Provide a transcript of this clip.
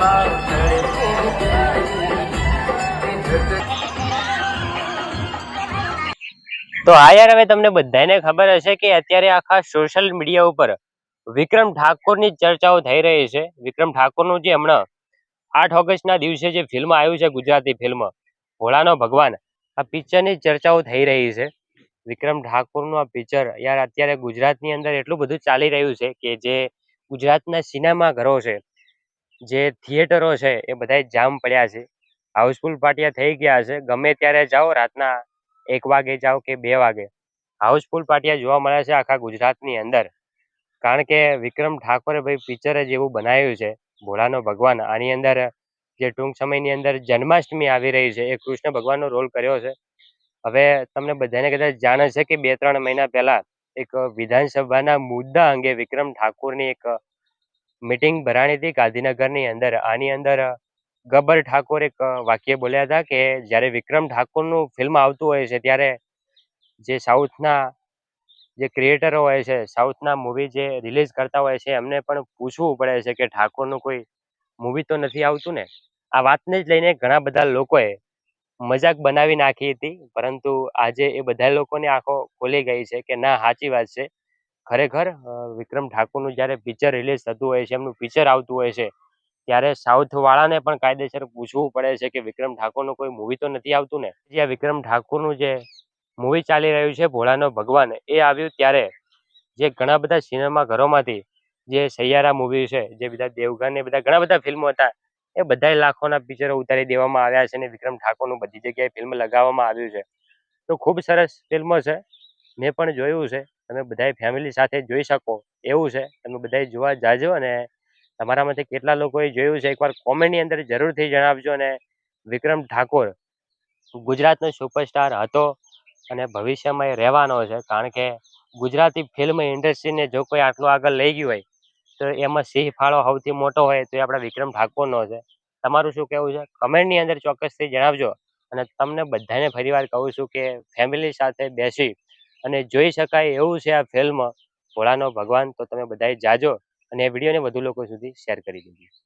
તો હા યાર, હવે તમને બધાને ખબર હશે કે અત્યારે આખા સોશિયલ મીડિયા ઉપર વિક્રમ ઠાકોરની ચર્ચાઓ થઈ રહી છે. વિક્રમ ઠાકોરનું જે હમણાં આઠ ઓગસ્ટના દિવસે જે ફિલ્મ આવ્યું છે ગુજરાતી ફિલ્મ ભોળાનો ભગવાન, આ પિક્ચરની ચર્ચાઓ થઈ રહી છે. વિક્રમ ઠાકોરનું આ પિક્ચર યાર અત્યારે ગુજરાતની અંદર એટલું બધું ચાલી રહ્યું છે કે જે ગુજરાતના સિનેમા ઘરો છે જે થિયેટરો છે, એ બધાય જામ પડ્યા છે. હાઉસફુલ પાટિયા થઈ ગયા છે. ગમે ત્યારે જાઓ, રાતના એક વાગે જાઓ કે બે વાગે. હાઉસફુલ પાટિયા જોવા મળે છે આખા ગુજરાતની અંદર. કારણ કે વિક્રમ ઠાકોરે ભાઈ પિક્ચર જ એવું બનાવ્યું છે, ભોળાનો ભગવાન. આની અંદર જે ટૂંક સમયની અંદર જન્માષ્ટમી આવી રહી છે, એ કૃષ્ણ ભગવાનનો રોલ કર્યો છે. હવે તમને બધાને કદાચ જાણ છે કે બે ત્રણ મહિના પહેલા એક વિધાનસભાના મુદ્દા અંગે વિક્રમ ઠાકોરની એક મીટિંગ ભરાણી હતી ગાંધીનગરની અંદર. આની અંદર ગબ્બર ઠાકોર એક વાક્ય બોલ્યા હતા કે, જ્યારે વિક્રમ ઠાકોરનું ફિલ્મ આવતું હોય છે, ત્યારે જે સાઉથના, જે ક્રિએટરો હોય છે, સાઉથના મૂવી જે રિલીઝ કરતા હોય છે, એમને પણ પૂછવું પડે છે કે ઠાકોરનું કોઈ મૂવી તો નથી આવતું ને? આ વાતને જ લઈને ઘણા બધા લોકોએ મજાક બનાવી નાખી હતી, પરંતુ આજે એ બધા લોકોને આંખો ખોલી ગઈ છે કે ના, સાચી વાત છે. ખરેખર વિક્રમ ઠાકોરનું જ્યારે પિક્ચર રિલીઝ થતું હોય છે, એમનું પિક્ચર આવતું હોય છે, ત્યારે સાઉથ વાળાને પણ કાયદેસર પૂછવું પડે છે કે વિક્રમ ઠાકોરનું કોઈ મૂવી તો નથી આવતું ને? જે વિક્રમ ઠાકોરનું જે મૂવી ચાલી રહ્યું છે, ભોળાનો ભગવાન, એ આવ્યું ત્યારે જે ઘણા બધા સિનેમા ઘરોમાંથી જે સૈયારા મૂવી છે, જે બધા દેવગન ને બધા ઘણા બધા ફિલ્મો હતા, એ બધા લાખોના પિક્ચરો ઉતારી દેવામાં આવ્યા છે અને વિક્રમ ઠાકોરનું બધી જગ્યાએ ફિલ્મ લગાવવામાં આવ્યું છે. તો ખૂબ સરસ ફિલ્મો છે, મેં પણ જોયું છે. તમે બધાય ફેમિલી સાથે જોઈ શકો. એવું છે. તમે બધાય જોવા જાજો અને તમારામાંથી કેટલા લોકોએ જોયું છે એકવાર કોમેન્ટની અંદર જરૂરથી જણાવજો અને વિક્રમ ઠાકોર, ગુજરાતનો સુપરસ્ટાર હતો અને ભવિષ્યમાં એ રહેવાનો છે. કારણ કે ગુજરાતી ફિલ્મ ઇન્ડસ્ટ્રીને જો કોઈ આટલું આગળ લઈ ગયું હોય, તો એમાં સિંહ ફાળો સૌથી મોટો હોય તો એ આપણા વિક્રમ ઠાકોરનો છે. તમારું શું કહેવું છે? કમેન્ટની અંદર ચોક્કસથી જણાવજો અને તમને બધાને ફરીવાર કહું છું કે ફેમિલી સાથે બેસી અને જોઈ શકાય એવું છે આ ફિલ્મ ભોળાનો ભગવાન. તો તમે બધાએ જાજો અને એ વિડીયોને વધુ લોકો સુધી શેર કરી દેજો.